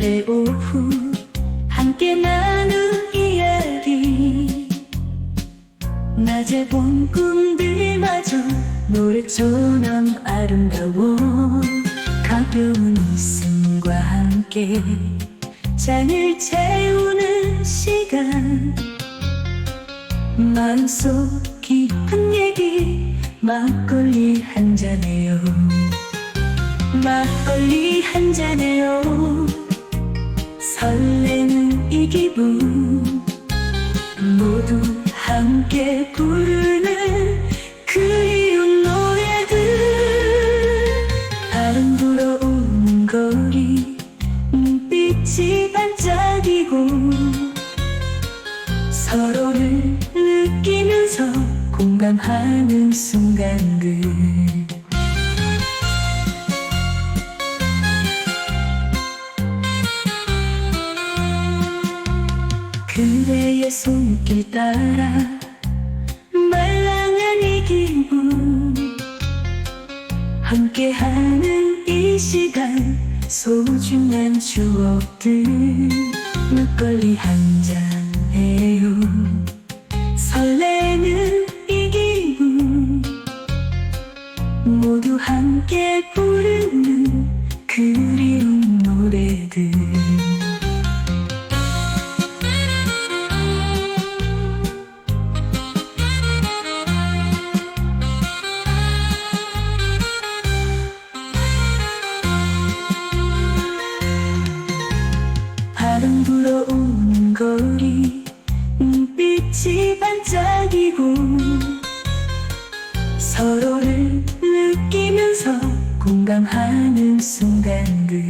날의 오후 함께 나눈 이야기. 낮에 본 꿈들마저 노래처럼 아름다워. 가벼운 웃음과 함께 잔을 채우는 시간. 마음속 깊은 얘기 막걸리 한 잔해요. 막걸리 한 잔해요 설레는 이 기분. 모두 함께 부르는 그리운 노래들. 불어오는 거리 눈빛이 반짝이고 서로를 느끼면서 공감하는 순간들 그대의 손길 따라. 말랑한 이 기분. 함께하는 이 시간 소중한 추억들. 막걸리 한 잔 해요. 설레는 이 기분. 모두 함께 반짝이고 서로를 느끼면서 공감하는 순간들